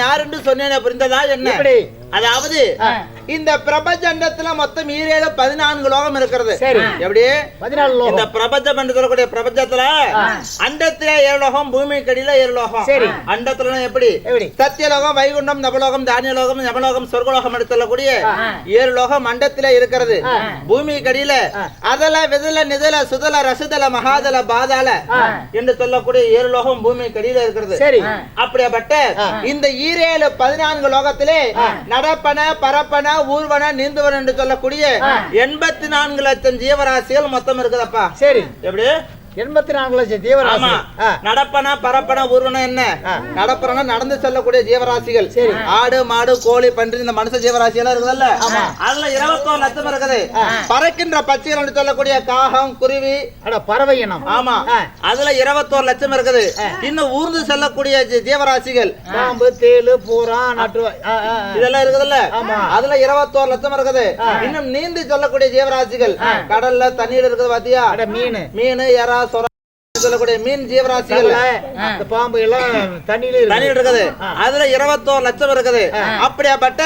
ya யாருன்னு சொன்னேன் புரிந்ததா என்ன அதாவது. இந்த பிரபஞ்சண்டத்துல மொத்தம் ஈரேழு பதினான்கு லோகம் இருக்கிறது. எப்படி இந்த லோகம் என்று சொல்லக்கூடிய பிரபஞ்சத்துல. அண்டத்துல ஏழு லோகம் பூமி கடியில ஏழு லோகம். அண்டத்துல எப்படி சத்தியலோகம் வைகுண்டம் நவலோகம் தானியலோகம் யமலோகம் சொர்க்கலோகம் சொல்லக்கூடிய. ஏழு லோகம் மண்டத்துல இருக்கிறது. பூமி கடியில. அதல விதல நிதல சுதல ரசுதல மகாதல பாதாள ஆ. என்று சொல்லக்கூடிய ஏழு லோகம் பூமி கடியில இருக்கிறது சரி அப்படியாப்பட்ட. இந்த ஈரேழு பதினான்கு லோகத்திலே நடப்பன பரப்பன ஊர்வன நீந்துவன என்று சொல்லக்கூடிய. எண்பத்தி நான்கு லட்சம் ஜீவராசிகள் மொத்தம் இருக்குதப்பா. சரி. எப்படி? எண்பத்தி நான்கு லட்சம் ஜீவராசி நடப்பன பரப்பன ஊர்வன என்ன. நடப்பன நடந்து செல்லக்கூடிய ஜீவராசிகள். சரி. ஆடு மாடு கோழி பன்றி இந்த மனுஷ ஜீவராசி எல்லாம் இருக்குதுல்ல. அதுல இருபத்தோரு லட்சம் இருக்குது. பறக்கின்ற பச்சைகள் என்று சொல்லக்கூடிய காகம் குருவி. பறவை இனம். ஆமா. அதுல இருபத்தோரு லட்சம் இருக்குது. இன்னும் ஊர்ந்து செல்லக்கூடிய ஜீவராசிகள். பாம்பு தேளு பூரா நட்டு. இதெல்லாம் இருக்குதுல்ல. அதுல இருபத்தோரு லட்சம் இருக்குது. இன்னும் நீந்தி சொல்லக்கூடிய ஜீவராசிகள். கடல்ல தண்ணீர் இருக்குது பாத்தியா? மீன். மீன் எறா சொல்லக்கூடிய மீன் ஜீவராசிகள். இந்த பாம்பு எல்லாம் தண்ணியில இருக்குது. அதுல இருபத்தோரு லட்சம் இருக்குது. அப்படியாப்பட்ட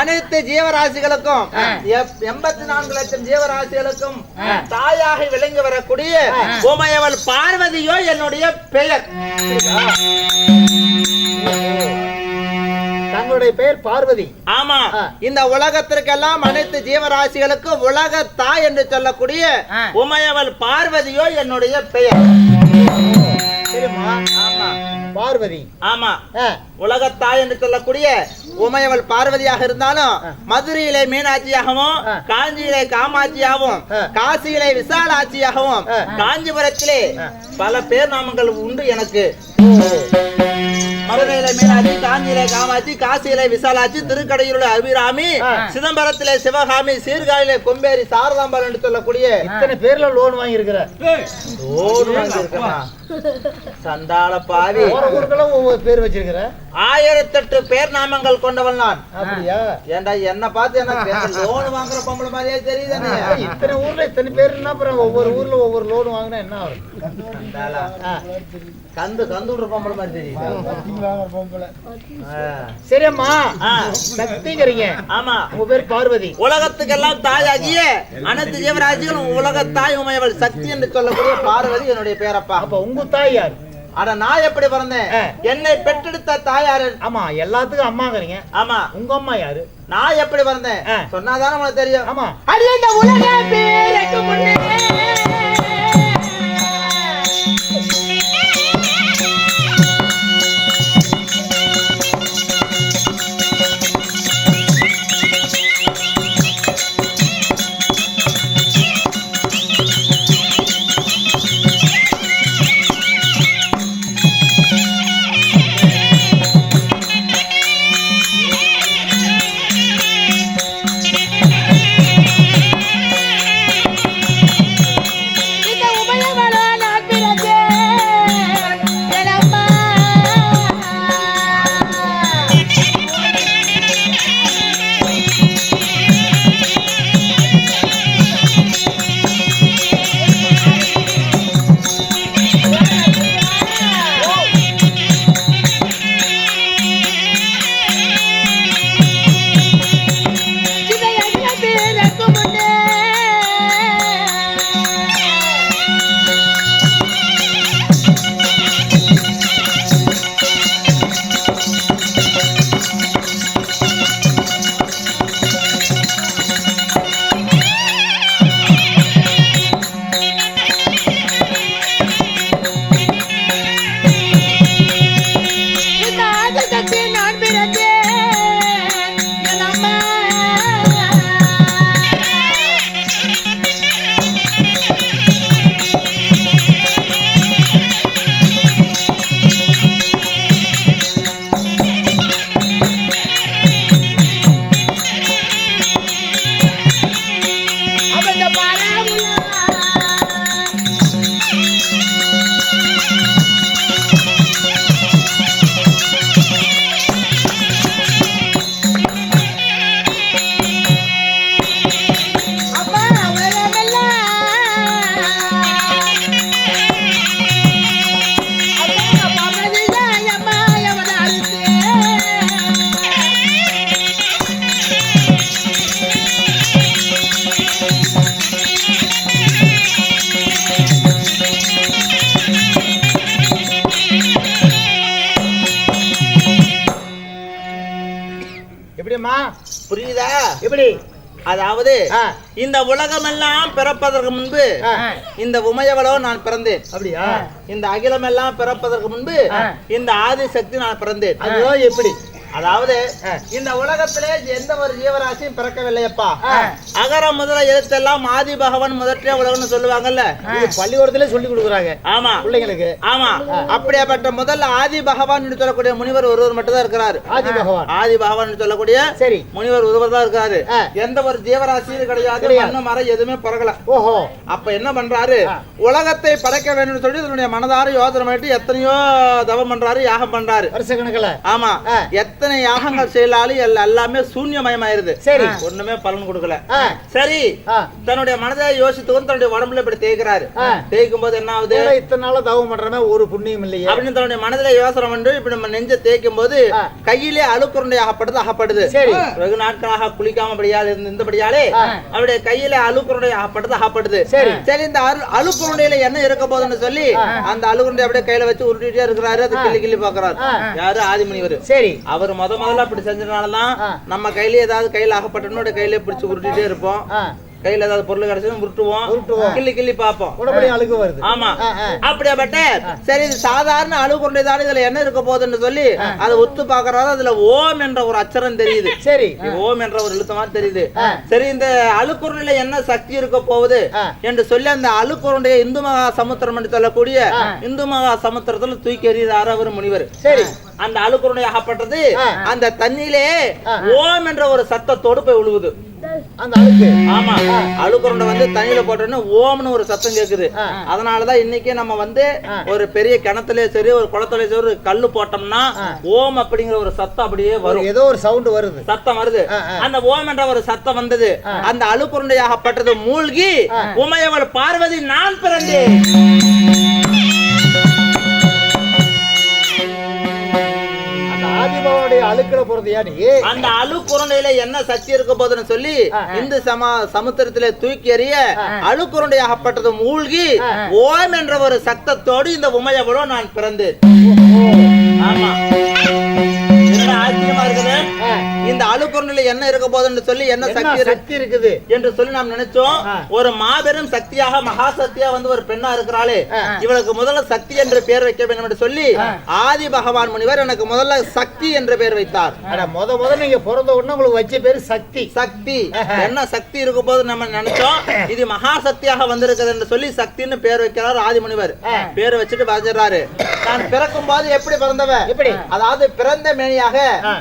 அனைத்து ஜீவராசிகளுக்கும் எண்பத்தி நான்கு லட்சம் ஜீவராசிகளுக்கும் தாயாக விளங்கி வரக்கூடிய உமையவள் பார்வதியோ என்னுடைய பெயர். தங்களுடைய பெயர் பார்வதி ஆமா. இந்த உலகத்திற்கெல்லாம் அனைத்து ஜீவராசிகளுக்கும் உலக தாய் என்று சொல்லக்கூடிய. உமையவள் பார்வதியோ என்னுடைய பெயர் சரிம்மா ஆமா பார்வதி ஆமா உலகத்தாய் என்று சொல்லக்கூடிய உமையவள் பார்வதியாக இருந்தாலும் மதுரையிலே மீனாட்சியாகவும். காஞ்சியிலே காமாட்சியாகவும். காசியிலே விசாலாட்சியாகவும். காஞ்சிபுரத்திலே. பல பேர் நாமங்கள் உண்டு எனக்கு மதுரையில மீனாட்சி காஞ்சியிலே காமாட்சி காசியிலே விசாலாட்சி திருக்கடையூரிலே அபிராமி. சிதம்பரத்திலே சிவகாமி சீர்காழியிலே கொம்பேரி சாரதாம்பரம் என்று சொல்லக்கூடிய இத்தனை பேர்ல லோன் வாங்கி இருக்கிற லோடு வாங்கியிருக்கேனா? சண்டாள பாவி. ஒவ்வொரு பேர் வச்சிருக்கிற? ஆயிரத்தெட்டு பேர் நாமங்கள் கொண்டவன் நான். அப்படியா? ஏன்டா என்ன பார்த்து எனக்கு லோன் வாங்குற பொம்பளை மாதிரியே தெரியுது இத்தனை ஊர்ல இத்தனை பேருன்னா அப்புறம் ஒவ்வொரு ஊர்ல ஒவ்வொரு லோன் வாங்கினா என்ன ஆகும்? கந்து கந்து விடுற பொம்பளை மாதிரி தெரியுது. சரியம்மா. ஆ. சக்திங்கிறீங்க. ஆமா. உங்க பேர் பார்வதி. உலகத்துக்கெல்லாம் தாயாகிய அனைத்து ஜீவராஜிகளும் உலக தாய் உமையவள் சக்தி என்று சொல்லக்கூடிய பார்வதி என்னுடைய பேரப்பா. அப்ப உங்க தாய் யார்? ஆனா நான் எப்படி பிறந்தேன். என்னை பெற்றெடுத்த தாயாரு ஆமா எல்லாத்துக்கும் அம்மாங்கிறீங்க. ஆமா. உங்க அம்மா யாரு? நான் எப்படி பிறந்தேன். சொன்னாதானே உனக்கு தெரியும்? ஆமா. அடி இந்த உலக பேருக்கு முன்னே. எப்படி? அதாவது இந்த உலகமெல்லாம் பிறப்பதற்கு முன்பு இந்த உமையவளோ நான் பிறந்தேன். அப்படியா? இந்த அகிலமெல்லாம் பிறப்பதற்கு முன்பு இந்த ஆதிசக்தி நான் பிறந்தேன். அதுதான் எப்படி? அதாவது. இந்த உலகத்திலே எந்த ஒரு ஜீவராசியும் பிறக்கவில்லையப்பா. அகர முதல எழுத்தெல்லாம் ஆதி பகவான் முதற்றே உலகம்னு சொல்லுவாங்கல்ல? பள்ளிக்கூடத்திலே சொல்லி கொடுக்குறாங்க. ஆமா. பிள்ளைங்களுக்கு. ஆமா. அப்படியாப்பட்ட முதல்ல ஆதி பகவான் சொல்லக்கூடிய முனிவர் ஒருவர் மட்டும் தான் இருக்கிறார் ஆதி பகவான். ஆதி பகவான் சொல்லக்கூடிய சரி. முனிவர் ஒருவர் தான் இருக்காரு. எந்த ஒரு ஜீவராசியும் கிடையாது. மண்ணு மரம் எதுவுமே பிறகல ஓஹோ. அப்ப என்ன பண்றாரு. உலகத்தை படைக்க வேண்டும் சொல்லி தன்னுடைய மனதார யோசனை பண்ணிட்டு எத்தனையோ தவம் பண்றாரு யாகம் பண்றாரு. வருஷ கணக்குல ஆமா. எத்தனை யாகங்கள் செய்யலாலும் எல்லா- எல்லாமே சூன்யமயமாயிருது. சரி. ஒண்ணுமே பலன் கொடுக்கல. சரி. தன்னுடைய மனதை யோசித்து தன்னுடைய உடம்புல இப்படி தேய்க்கிறாரு. தேய்க்கும் போது என்ன ஆகுது? இத்தனை நாளா தவம் பண்றமே ஒரு புண்ணியம் இல்லையே. அப்படின்னு தன்னுடைய மனதில யோசனை பண்ணி இப்படி நம்ம நெஞ்ச தேய்க்கும் போது. கையிலே அழுக்குருண்டை அகப்படுது அகப்படுது. சரி. வெகு நாட்களாக குளிக்காமபடியால் இருந்து இருந்தபடியாலே. அவருடைய கையில அழுக்குருண்டை அகப்படுது அகப்படுது. சரி. இந்த அழுக்குருண்டையில என்ன இருக்க போகுதுன்னு சொல்லி அந்த அழுக்குருண்டை அப்படியே கையில வச்சு உருட்டிட்டே இருக்கிறாரு. அது கிள்ளி கிள்ளி பாக்குறாரு. யாரு? ஆதிமுனிவர். சரி. அவர் முத முதல்ல அப்படி செஞ்சதுனாலதான் ஆ. நம்ம கையில ஏதாவது கையில அகப்பட்டனோட கையில பிடிச்சு உருட்டிட்டே இருப்போம் கையில ஏதாவது பொருள் கிடைச்சதும் உருட்டுவோம். கிள்ளி கிள்ளி பார்ப்போம். உடம்படி அழுகு வருது. ஆமா. அப்படியாப்பட்ட சரி இது சாதாரண அழுகுருண்டை தான் இதுல என்ன இருக்க போகுதுன்னு சொல்லி அதை உத்து பாக்குறாரு அதுல ஓம் என்ற ஒரு அச்சரம் தெரியுது. சரி. ஓம் என்ற ஒரு எழுத்து மாதிரி தெரியுது. சரி இந்த அழுக்குருண்டையில என்ன சக்தி இருக்க போகுது. என்று சொல்லி அந்த அழுக்குருண்டைய இந்து மகா சமுத்திரம் என்று சொல்லக்கூடிய இந்து மகா சமுத்திரத்துல தூக்கி எறிகிறாரு அவர் முனிவர். சரி. அந்த அழுக்குருண்டை அகப்பட்டது ஆ. அந்த தண்ணியிலே. ஓம் என்ற ஒரு சத்தத்தோடு போய் விழுகுது அந்த அழுக்கு. ஆமா. அழுக்குருண்டை வந்து தண்ணியில போட்டோன்னு ஓம்னு ஒரு சத்தம் கேக்குது. அதனாலதான் இன்னைக்கு நம்ம வந்து. ஒரு பெரிய கிணத்துலயே சரி ஒரு குளத்துலயே சரி ஒரு கல்லு போட்டோம்னா. ஓம் அப்படிங்கிற ஒரு சத்தம் அப்படியே வரும். ஏதோ ஒரு சவுண்ட் வருது. சத்தம் வருது. அந்த ஓம் என்ற ஒரு சத்தம் வந்தது. அந்த அழுக்குருண்டையாகப்பட்டது மூழ்கி உமையவள் பார்வதி நான் பிறந்தேன். ஆதிபாவுடைய அழுக்குல போறது யாரு அந்த அழுக்குருண்டையில என்ன சக்தி இருக்க போதுன்னு சொல்லி. இந்து சமா சமுத்திரத்திலே தூக்கி எறிய அழுக்குருண்டையாகப்பட்டது மூழ்கி ஓம் என்ற ஒரு சத்தத்தோடு இந்த உமையவளோ நான் பிறந்தேன். ஆமா. என்ன ஆச்சரியமா இருக்குது. இந்த அழுக்குருண்டையில என்ன இருக்க போதுன்னு சொல்லி என்ன சக்தி சக்தி இருக்குது? என்று சொல்லி நாம் நினைச்சோம். ஒரு மாபெரும் சக்தியாக மகா சக்தியா வந்து ஒரு பெண்ணா இருக்கிறாளே. இவளுக்கு முதல்ல சக்தி என்று பெயர் வைக்க வேண்டும் என்று சொல்லி ஆதி பகவான் முனிவர் எனக்கு முதல்ல சக்தி என்று பெயர் வைத்தார். முத முத நீங்க பிறந்த உடனே உங்களுக்கு வச்ச பேரு சக்தி. சக்தி. என்ன சக்தி இருக்கும் போது நம்ம நினைச்சோம்? இது மகா சக்தியாக வந்திருக்குது என்று சொல்லி சக்தின்னு பேர் வைக்கிறார் ஆதிமுனிவர் பேர் வச்சுட்டு வச்சிடறாரு நான் பிறக்கும் போது எப்படி பிறந்தவ? எப்படி? அதாவது பிறந்த மேனியாக.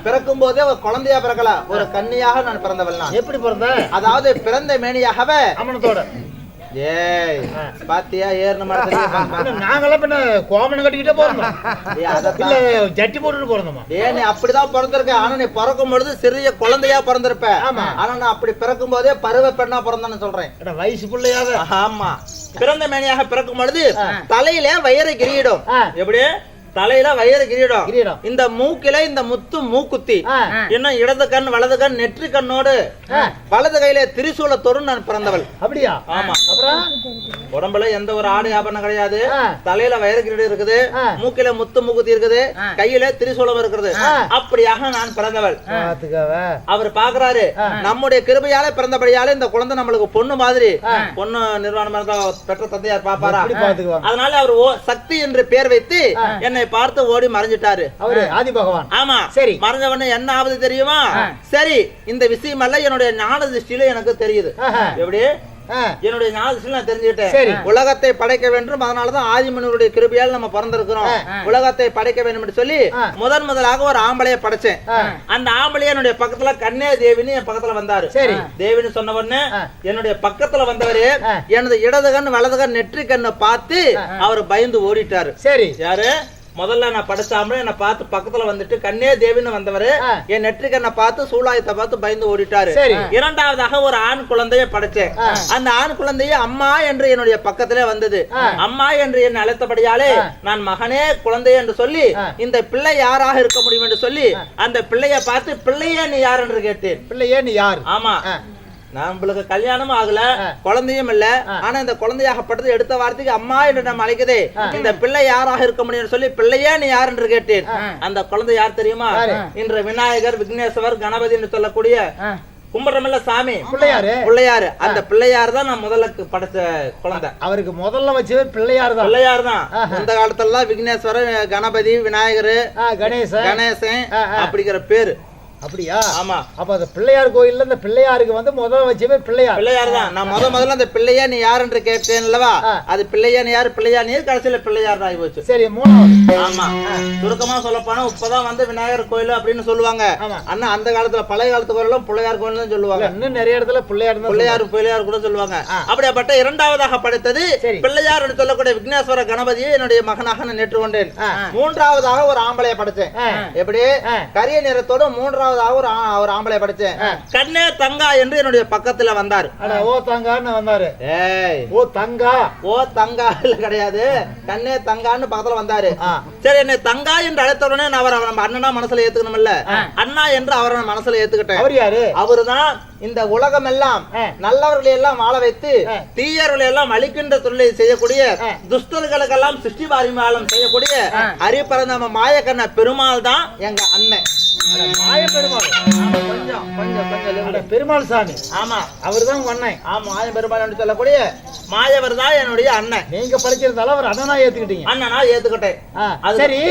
பிறக்கும் போதே ஒரு குழந்தையா பிறக்கல? ஒரு கன்னியாக நான் பிறந்தவள் நான். எப்படி பிறந்த? அதாவது பிறந்த மேனியாகவே அம்மனத்தோட. ஏய் பாத்தியா ஏறின மரத்துல நாங்கெல்லாம் பின்ன கோமணம் கட்டிக்கிட்டே பிறந்தோம். ஏய், அதத்தான். இல்ல ஜட்டி போட்டுட்டு பிறந்தோமா? ஏய் நீ அப்படிதான் பிறந்திருக்க. ஆனா நீ பிறக்கும் பொழுது சிறிய குழந்தையா பிறந்திருப்ப. ஆமா. ஆனா நான் அப்படி பிறக்கும் போதே பருவ பெண்ணா பிறந்தேன்னு சொல்றேன். வயசு பிள்ளையாத ஆமா. பிறந்த மேனியாக பிறக்கும் பொழுது தலையில வயிறு கிரீடம் ஆ. எப்படி? தலையில வயிறு கிரீடம். கிரீடம். இந்த மூக்கில இந்த முத்து மூக்குத்தி. இன்னும் இடது கண் வலது கண் நெற்றி கண்ணோடு. வலது கையில திரிசூலத்தோடு நான் பிறந்தவள். அப்படியா? ஆமா. அப்புறம்? உடம்புல எந்த ஒரு ஆடை ஆபரணம் கிடையாது. தலையில வயிறு கிரீடம் இருக்குது. மூக்கில முத்து மூக்குத்தி இருக்குது. கையில திரிசூலம் இருக்கிறது அப்படியாக நான் பிறந்தவள். அவர் பாக்குறாரு நம்முடைய கிருபையால பிறந்தபடியால இந்த குழந்தை நம்மளுக்கு பொண்ணு மாதிரி. பொண்ணு நிர்வாணம் பெற்ற தந்தையார் பாப்பாரா அதனால அவர் சக்தி என்று பேர் வைத்து என்னை பார்த்து ஓடி மறைஞ்சிட்டாரு. அவரு ஆதி பகவான் ஆமா. சரி. மறைஞ்சவன என்ன ஆகுது தெரியுமா? சரி இந்த விஷயம் எல்லாம் என்னுடைய ஞான திருஷ்டியில எனக்கு தெரியுது. எப்படி? என்னுடைய திருஷ்டியில நான் தெரிஞ்சுக்கிட்டேன். உலகத்தை படைக்க வேண்டும் அதனாலதான் ஆதிமனுடைய கிருபையால் நம்ம பிறந்திருக்கிறோம். உலகத்தை படைக்க வேண்டும் என்று சொல்லி. முதன் முதலாக ஒரு ஆம்பளைய படைச்சேன். அந்த ஆம்பளைய என்னுடைய பக்கத்துல கண்ணே தேவின்னு என் பக்கத்துல வந்தாரு. சரி. தேவின்னு சொன்ன உடனே. என்னுடைய பக்கத்துல வந்தவரு. எனது இடது கண் வலது கண் நெற்றி கண்ணை பார்த்து அவர் பயந்து ஓடிட்டாரு. சரி. யாரு? முதல்ல நான் படிச்சாமலே என்னை பார்த்து பக்கத்துல வந்துட்டு கண்ணே தேவின்னு வந்தவரு. என் நெற்றி கண்ணை பார்த்து சூலாயத்தை பார்த்து பயந்து ஓடிட்டாரு. இரண்டாவதாக ஒரு ஆண் குழந்தைய படைச்சேன் அந்த ஆண் குழந்தைய அம்மா என்று என்னுடைய பக்கத்திலே வந்தது. அம்மா என்று என்னை அழைத்தபடியாலே நான் மகனே குழந்தை என்று சொல்லி இந்த பிள்ளை யாராக இருக்க முடியும் என்று சொல்லி அந்த பிள்ளைய பார்த்து பிள்ளையே நீ யார்? என்று கேட்டேன். பிள்ளையே நீ யாரு? ஆமா. நம்மளுக்கு கல்யாணமும் ஆகல. குழந்தையும் இல்ல. ஆனா இந்த குழந்தையாகப்பட்டது எடுத்த வார்த்தைக்கு அம்மா என்று நம்ம அழைக்குதே. இந்த பிள்ளை யாராக இருக்க முடியும்னு சொல்லி பிள்ளையே நீ யார் என்று கேட்டேன். அந்த குழந்தை யார் தெரியுமா? இன்று விநாயகர் விக்னேஸ்வர் கணபதி என்று சொல்லக்கூடிய. கும்பிடுறமில்ல சாமி. பிள்ளையாரு? பிள்ளையாரு. அந்த பிள்ளையார் தான் நான் முதல்ல படைச்ச குழந்தை. அவருக்கு முதல்ல வச்சவர் பிள்ளையார் தான். பிள்ளையார் தான். இந்த காலத்துல தான் விக்னேஸ்வரர் கணபதி விநாயகர் கணேசன். கணேசன். அப்படிங்கிற பேரு. அப்படியா? ஆமா. அப்ப அந்த பிள்ளையார் கோயில்ல இந்த பிள்ளையாருக்கு வந்து முதல்ல வச்சவர் பிள்ளையார். பிள்ளையார் தான். நான் முத முதல்ல அந்த பிள்ளையா நீ யார் என்று கேட்டேன் அல்லவா. அது பிள்ளையா நீ யாரு? பிள்ளையா நீ கடைசியில பிள்ளையார் ஆகி போச்சு சரி மூணாவது. ஆமா. சுருக்கமா சொல்ல போனா இப்பதான் வந்து விநாயகர் கோயில் அப்படின்னு சொல்லுவாங்க. அண்ணா அந்த காலத்துல பழைய காலத்து கோயிலும் பிள்ளையார் கோயில் தான் சொல்லுவாங்க. இன்னும் நிறைய இடத்துல பிள்ளையார் பிள்ளையார் பிள்ளையார் கூட சொல்லுவாங்க. அப்படியாப்பட்ட இரண்டாவதாக படைத்தது. பிள்ளையார் என்று சொல்லக்கூடிய விக்னேஸ்வர கணபதியை என்னுடைய மகனாக நான் நேற்றுக்கொண்டேன். ஆ. மூன்றாவதாக ஒரு ஆம்பளைய படைச்சேன் ஆ. எப்படி. கரிய நிறத்தோட மூன்றாவதாக ஒரு ஒரு ஆம்பளைய படைச்சேன். கண்ணே தங்கா என்று என்னுடைய பக்கத்துல வந்தார். ஓ தங்கான்னு வந்தாரு? ஏய். ஓ தங்கா. ஓ தங்கா இல்ல கிடையாது. கண்ணே தங்கான்னு பக்கத்துல வந்தாரு. சரி என்னை தங்கா என்று அழைத்த உடனே நான் அவரை நம்ம அண்ணனா மனசுல ஏத்துக்கணும்ல அண்ணா என்று அவரை மனசுல ஏத்துக்கிட்டேன். அவர் யாரு? அவருதான் இந்த உலகம் எல்லாம். நல்லவர்களை எல்லாம் வாழ வைத்து ஆ. தீயவர்களை எல்லாம் அழிக்கின்ற தொழிலை செய்யக்கூடிய. துஷ்டர்களுக்கெல்லாம் சிருஷ்டி பாரிமாலம் செய்யக்கூடிய அறிப்பறந்த மாயக்கண்ண பெருமாள் தான் எங்க அண்ணன். அட மாய பெருமாள் ஆமா, கொஞ்சம் கொஞ்சம் கொஞ்சம். பெருமாள் சாமி. ஆமா. அவர் தான் அண்ணன். ஆமா மாய பெருமாள் என்று சொல்லக்கூடிய மாயவர் தான் என்னுடைய அண்ணன். நீங்க படிச்சிருந்தாலும் அவர் அண்ணனா ஏத்துக்கிட்டீங்க. அண்ணனா ஏத்துக்கிட்டேன். சரி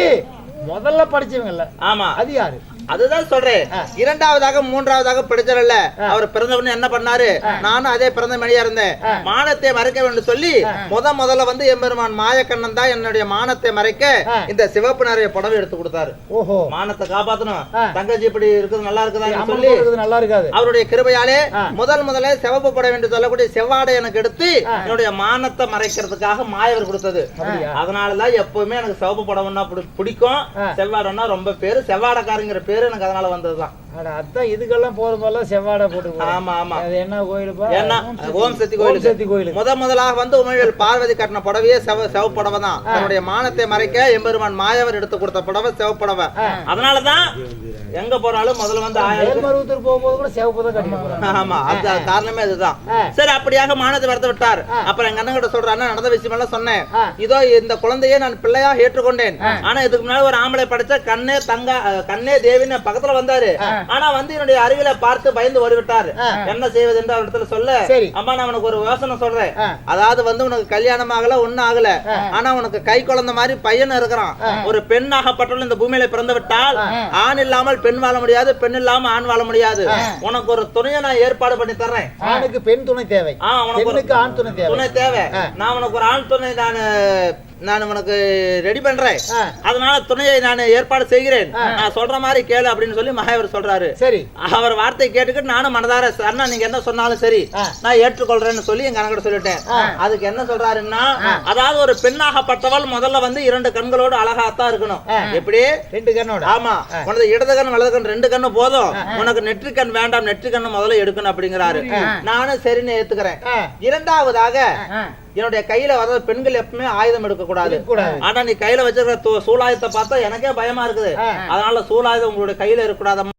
முதல்ல படிச்சவங்கல்ல. ஆமா. அது யாரு? அதுதான் சொல்றேன். இரண்டாவதாக மூன்றாவதாக படிச்சரல்ல அவர் பிறந்த உடனே என்ன பண்ணாரு? நானும் அதே பிறந்த மணியா இருந்தேன். மானத்தை மறைக்க வேண்டும் சொல்லி முத முதல்ல வந்து எம்பெருமான் மாயக்கண்ணன் தான் என்னுடைய மானத்தை மறைக்க. இந்த சிவப்பு நிறைய புடவை எடுத்து கொடுத்தாரு. ஓஹோ. மானத்தை காப்பாத்தணும். தங்கச்சி இப்படி இருக்குது நல்லா அம்மன் சொல்லி நல்லா இருக்காது. அவருடைய கிருபையாலே. முதல் முதல்ல சிவப்பு புடவை என்று சொல்லக்கூடிய செவ்வாடை எனக்கு எடுத்து என்னுடைய மானத்தை மறைக்கிறதுக்காக மாயவர் கொடுத்தது? அதனாலதான் எப்பவுமே எனக்கு சிவப்பு புடவைன்னா பிடி- பிடிக்கும். செவ்வாடைன்னா ரொம்ப பேரு. செவ்வாடைக்காரங்கிற பேரு எனக்கு அதனால வந்ததுதான். அட அதான் இதுக்கெல்லாம் போற போதெல்லாம் செவ்வாடை போட்டு. ஆமா ஆமா. அது என்ன கோயிலுப்பா? ஏன்னா ஓம் சக்தி கோயிலுக்கு. சக்தி கோயிலுக்கு முத முதலாக வந்து உமையல் பார்வதி கட்டின புடவையே செவ செவ புடவை தான் தன்னுடைய மானத்தை மறைக்க எம்பெருமான் மாயவர் எடுத்து கொடுத்த புடவை செவ புடவை அதனாலதான் எங்க போனாலும் முதல்ல வந்து ஆயிரம் மேல்மருவத்தூர் போகும்போது கூட சிவப்பு தான் கட்டி ஆமா அது காரணமே இதுதான் ஆ. சரி அப்படியாக மானத்தை வளர்த்து விட்டார். அப்புறம் எங்க அண்ணன் கிட்ட சொல்றாரு நடந்த விஷயம் எல்லாம் சொன்னேன். இதோ இந்த குழந்தையை நான் பிள்ளையா ஏற்றுக்கொண்டேன். ஆனா இதுக்கு முன்னாடி ஒரு ஆம்பளை படைச்ச கண்ணே தங்கா கண்ணே தேவின்னு பக்கத்துல வந்தாரு. ஆனா வந்து என்னுடைய அருகில பார்த்து பயந்து ஓடிவிட்டார். என்ன செய்வது என்று அவரிடத்துல சொல்ல சரி. அம்மா நான் உனக்கு ஒரு யோசனை சொல்றேன். அதாவது வந்து உனக்கு கல்யாணம் ஆகல ஒண்ணும் ஆகல. ஆனா உனக்கு கை குழந்தை மாதிரி பையன் இருக்கிறான். ஒரு பெண்ணாகப்பட்டுள்ள இந்த பூமியில பிறந்து விட்டால் ஆண் இல்லாமல் பெண் வாழ முடியாது பெண் இல்லாம ஆண் வாழ முடியாது. உனக்கு ஒரு துணையை நான் ஏற்பாடு பண்ணி தர்றேன். ஆணுக்கு பெண் துணை தேவை. ஆ உனக்கு ஆண் துணை தேவை. துணை தேவை. நான் உனக்கு ஒரு ஆண் துணை நான் நான் உனக்கு ரெடி பண்றேன். அதனால துணையை நான் ஏற்பாடு செய்கிறேன். நான் சொல்ற மாதிரி கேளு அப்படின்னு சொல்லி மகாவர் சொல்றாரு. சரி. அவர் வார்த்தை கேட்டுக்கிட்டு நானும் மனதார அண்ணா நீங்க என்ன சொன்னாலும் சரி. நான் ஏற்றுக்கொள்றேன்னு சொல்லி எங்க அண்ணன் சொல்லிட்டேன். அதுக்கு என்ன சொல்றாருன்னா அதாவது ஒரு பெண்ணாகப்பட்டவள் முதல்ல வந்து இரண்டு கண்களோடு அழகாத்தான் இருக்கணும். எப்படி? ரெண்டு கண்ணோட. ஆமா. உனது இடது கண் வலது கண் ரெண்டு கண்ணு போதும். உனக்கு நெற்றி கண் வேண்டாம் நெற்றி கண்ணு முதல்ல எடுக்கணும் அப்படிங்கிறாரு. நானும் சரின்னு ஏத்துக்கிறேன். இரண்டாவதாக என்னுடைய கையில வர பெண்கள் எப்பவுமே ஆயுதம் எடுக்க கூடாது ஆனா நீ கையில வச்சிருக்கிற சூலாயுதத்தை பார்த்தா எனக்கே பயமா இருக்குது. அதனால சூலாயுதம் உங்களுடைய கையில இருக்கக்கூடாது.